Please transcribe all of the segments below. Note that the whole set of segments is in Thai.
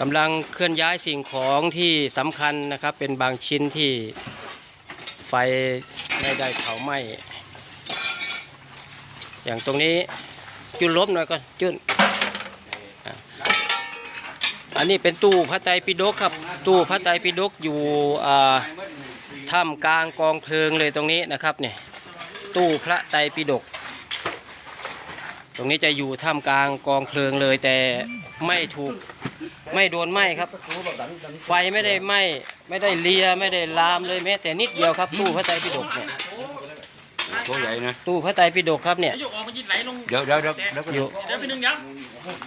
กำลังเคลื่อนย้ายสิ่งของที่สำคัญนะครับ เป็นบางชิ้นที่ไฟไม่ได้เผาไหม้อย่างตรงนี้จุนลบหน่อยก็จุนอะอันนี้เป็นตู้พระไตรปิฎกครับ ตู้พระไตรปิฎกอยู่ถ้ำกลางกองเพลิงเลยตรงนี้นะครับเนี่ยตู้พระไตรปิฎกตรงนี้จะอยู่ท่ามกลางกองเพลิงเลยแต่ไม่ถูก ไม่โดนไหม้ครับ ไฟไม่ได้ไหม้ไม่ได้เลียไม่ได้ลามเลยแม้แต่นิดเดียวครับ ตู้พระไตรปิฎกเนี่ยตัวใหญ่นะตู้พระไตรปิฎกครับเนี่ยยกออกมันยิดไหลลงเดี๋ยวเดี๋ยวเดี๋ยวเดี๋ยวอยู่เดี๋ยวไปหนึ่งเดี๋ยว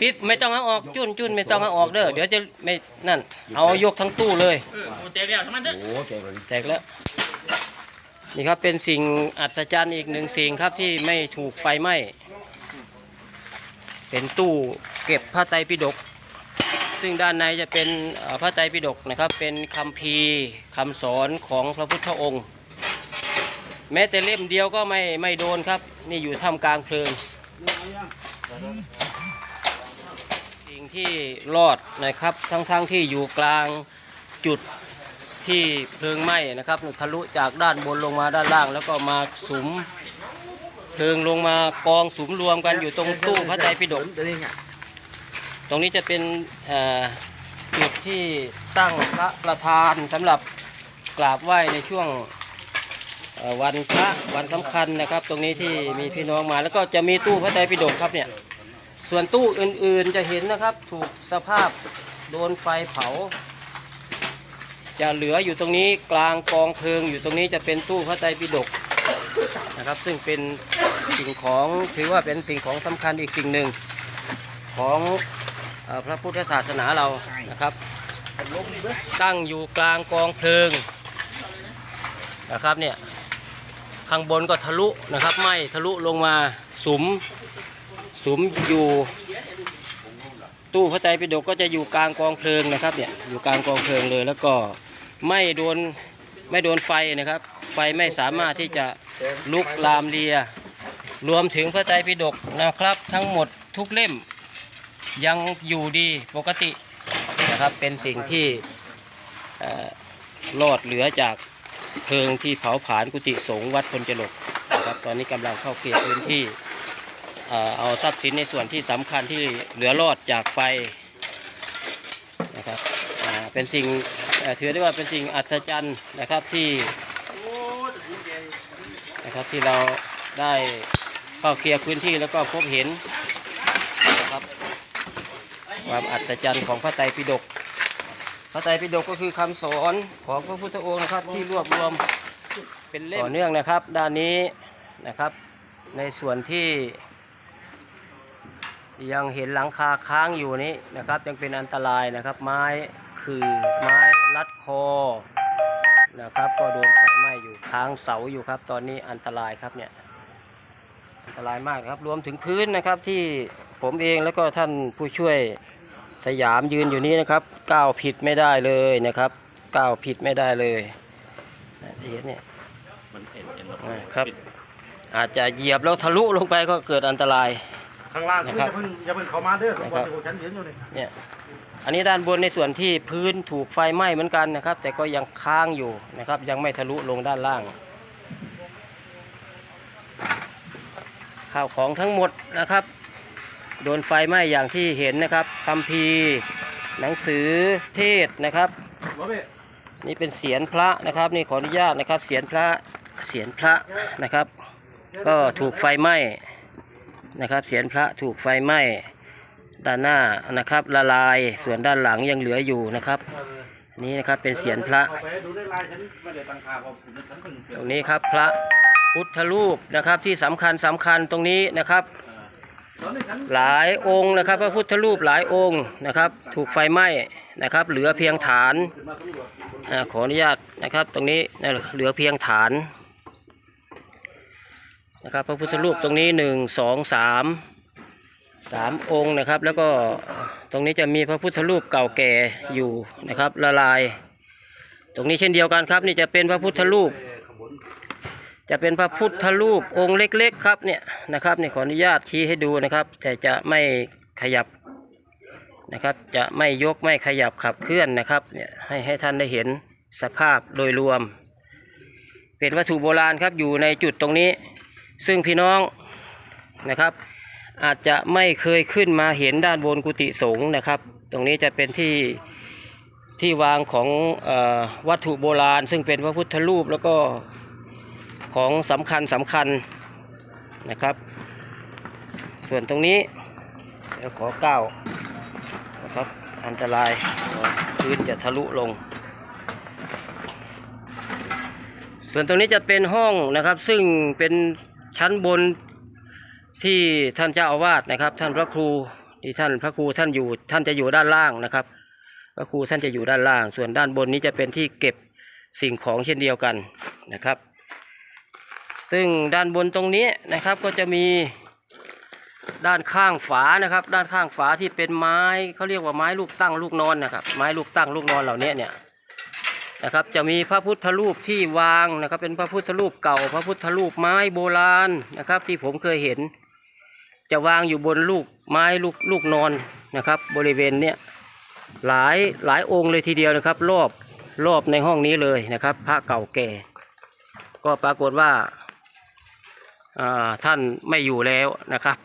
ปิดไม่ต้องเอาออกจุนจุนไม่ต้องเอาออกเด้อเดี๋ยวจะไม่นั่น เอายกทั้งตู้เลยเออโอ้เตะแล้วทำไมเด้อโอ้ใจเลยแตกแล้วนี่ครับเป็นสิ่งอัศจรรย์อีกหนึ่งสิ่งครับที่ไม่ถูกไฟไหม้เป็นตู้เก็บพระไตรปิฎก ซึ่งด้านในจะเป็นพระไตรปิฎกนะครับ เป็นคำพีคำสอนของพระพุทธองค์ แม้แต่เล่มเดียวก็ไม่ไม่โดนครับ นี่อยู่ท่ามกลางเพลิงสิ่งที่รอดนะครับทั้งๆทที่อยู่กลางจุดที่เพลิงไหม้นะครับทะลุจากด้านบนลงมาด้านล่าง แล้วก็มาสุมเพลิงลงมากองสุมรวมกันอยู่ตรงตู้พระไตรปิฎก ตรงนี้จะเป็นจุดที่ตั้งพระประธานสำหรับกราบไหว้ในช่วงวันพระวันสำคัญนะครับ ตรงนี้ที่มีพี่น้องมา แล้วก็จะมีตู้พระไตรปิฎกครับเนี่ยส่วนตู้อื่นๆจะเห็นนะครับ ถูกสภาพโดนไฟเผา จะเหลืออยู่ตรงนี้กลางกองเพลิง อยู่ตรงนี้จะเป็นตู้พระไตรปิฎกนะครับ ซึ่งเป็นสิ่งของถือว่าเป็นสิ่งของสำคัญอีกสิ่งหนึ่งของ พระพุทธศาสนาเรานะครับ ตั้งอยู่กลางกองเพลิงนะครับเนี่ยข้างบนก็ทะลุนะครับไหมทะลุลงมาสุมสุมอยู่ ตู้พระไตรปิฎกก็จะอยู่กลางกองเพลิงนะครับเนี่ยอยู่กลางกองเพลิงเลยแล้วก็ไม่โดนไม่โดนไฟนะครับ ไฟไม่สามารถที่จะลุกลามเลีย รวมถึงพระไตรปิฎกนะครับ ทั้งหมดทุกเล่ม ยังอยู่ดีปกตินะครับเป็นสิ่งที่รอดเหลือจากเพลิงที่เผาผลาญกุฏิสงฆ์วัดพลจรกนะครับตอนนี้กำลังเข้าเกลียพื้นที่เอาทรัพย์สินในส่วนที่สำคัญที่เหลือรอดจากไฟนะครับเป็นสิ่งถือได้ว่าเป็นสิ่งอัศจรรย์นะครับที่นะครับที่เราได้เข้าเคลียร์พื้นที่แล้วก็พบเห็น ความอัศจรรย์ของพระไตรปิฎกพระไตรปิฎกก็คือคำสอนของพระพุทธองค์นะครับที่รวบรวมเป็นเล่มต่อเนื่องนะครับ ด้านนี้นะครับ ในส่วนที่ ยังเห็นหลังคาค้างอยู่นี้นะครับ ยังเป็นอันตรายนะครับ ไม้คือไม้รัดคอนะครับ ก็โดนไฟไหม้อยู่ค้างเสาอยู่ครับ ตอนนี้อันตรายครับเนี่ยอันตรายมากครับรวมถึงพื้นนะครับที่ผมเองแล้วก็ท่านผู้ช่วย สยามยืนอยู่นี้นะครับก้าวผิดไม่ได้เลยนะครับก้าวผิดไม่ได้เลยนะที่เห็นเนี่ยมันเอ็นเอ็นอ่าครับ อาจจะเหยียบแล้วทะลุลงไปก็เกิดอันตราย ข้างล่างคือนะครับอย่าเพิ่งอย่าเพิ่งเข้ามาเด้อตรงนะครับที่ฉันเห็นอยู่นี่เนี่ยอันนี้ด้านบนในส่วนที่พื้นถูกไฟไหม้เหมือนกันนะครับ แต่ก็ยังค้างอยู่นะครับ ยังไม่ทะลุลงด้านล่าง ข้าวของทั้งหมดนะครับ โดนไฟไหม้อย่างที่เห็นนะครับคัมภีร์หนังสือเทศนะครับ นี่เป็นเสียนพระนะครับ นี่ขออนุญาตนะครับ เสียนพระเสียนพระนะครับ ก็ถูกไฟไหม้นะครับเสียนพระถูกไฟไหม้ด้านหน้านะครับละลายส่วนด้านหลังยังเหลืออยู่นะครับ นี่นะครับเป็นเสียนพระตรงนี้ครับพระพุทธรูปนะครับที่สำคัญสำคัญตรงนี้นะครับ หลายองค์นะครับ พระพุทธรูปหลายองค์นะครับ ถูกไฟไหม้นะครับ เหลือเพียงฐานขออนุญาตนะครับ ตรงนี้นะเหลือเพียงฐานนะครับ พระพุทธรูปตรงนี้หนึ่งสองสามสามองค์นะครับ แล้วก็ตรงนี้จะมีพระพุทธรูปเก่าแก่อยู่นะครับ ละลาย ตรงนี้เช่นเดียวกันครับ นี่จะเป็นพระพุทธรูป จะเป็นพระพุทธรูปองค์เล็กๆครับเนี่ยนะครับนี่ขออนุญาตชี้ให้ดูนะครับ แต่จะไม่ขยับนะครับ จะไม่ยกไม่ขยับขับเคลื่อนนะครับเนี่ยให้ให้ท่านได้เห็นสภาพโดยรวม เป็นวัตถุโบราณครับอยู่ในจุดตรงนี้ ซึ่งพี่น้องนะครับ อาจจะไม่เคยขึ้นมาเห็นด้านบนกุฏิสงฆ์นะครับ ตรงนี้จะเป็นที่ที่วางของอวัตถุโบราณ ซึ่งเป็นพระพุทธรูปแล้วก็ ของสำคัญสำคัญนะครับ ส่วนตรงนี้เดี๋ยวขอก้าวนะครับอันตรายพื้นจะทะลุลง ส่วนตรงนี้จะเป็นห้องนะครับ ซึ่งเป็นชั้นบนที่ท่านเจ้าอาวาสนะครับ ท่านพระครูที่ท่านพระครูท่านอยู่ท่านจะอยู่ด้านล่างนะครับ พระครูท่านจะอยู่ด้านล่าง ส่วนด้านบนนี้จะเป็นที่เก็บสิ่งของเช่นเดียวกันนะครับ ซึ่งด้านบนตรงนี้นะครับก็จะมีด้านข้างฝานะครับ ด้านข้างฝาที่เป็นไม้เขาเรียกว่าไม้ลูกตั้งลูกนอนนะครับ ไม้ลูกตั้งลูกนอนเหล่านี้เนี่ยนะครับจะมีพระพุทธรูปที่วางนะครับ เป็นพระพุทธรูปเก่า พระพุทธรูปไม้โบราณนะครับ ที่ผมเคยเห็น จะวางอยู่บนลูกไม้ลูกลูกนอนนะครับ บริเวณเนี้ยหลายหลายองค์เลยทีเดียวนะครับ รอบรอบในห้องนี้เลยนะครับ พระเก่าแก่ ก็ปรากฏว่าอ่า ท่านไม่อยู่แล้วนะครับ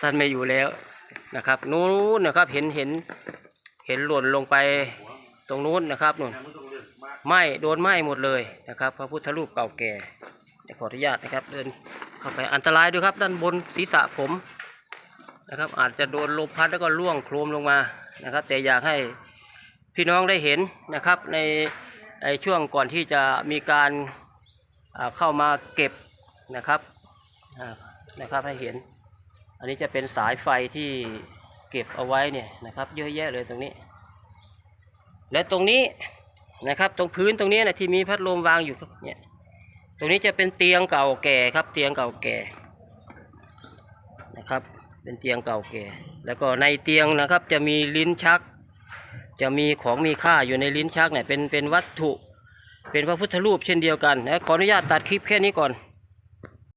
ท่านไม่อยู่แล้วนะครับนู้นนะครับเห็นเห็นเห็นหล่นลงไปตรงนู้นนะครับนู่นไหม้โดนไหม้หมดเลยนะครับ พระพุทธรูปเก่าแก่ขออนุญาตนะครับ เดินเข้าไปอันตรายด้วยครับ ด้านบนศีรษะผมนะครับ อาจจะโดนลมพัดแล้วก็ล่วงโครมลงมานะครับ แต่อยากให้พี่น้องได้เห็นนะครับในในช่วงก่อนที่จะมีการเข้ามาเก็บ นะครับนะครับให้เห็น อันนี้จะเป็นสายไฟที่เก็บเอาไว้เนี่ยนะครับ เยอะแยะเลยตรงนี้ และตรงนี้นะครับตรงพื้นตรงนี้นะที่มีพัดลมวางอยู่เนี่ยตรงนี้จะเป็นเตียงเก่าแก่ครับ เตียงเก่าแก่นะครับ เป็นเตียงเก่าแก่ แล้วก็ในเตียงนะครับจะมีลิ้นชัก จะมีของมีค่าอยู่ในลิ้นชักเนี่ยเป็นเป็นวัตถุเป็นพระพุทธรูปเช่นเดียวกันนะขออนุญาตตัดคลิปแค่นี้ก่อน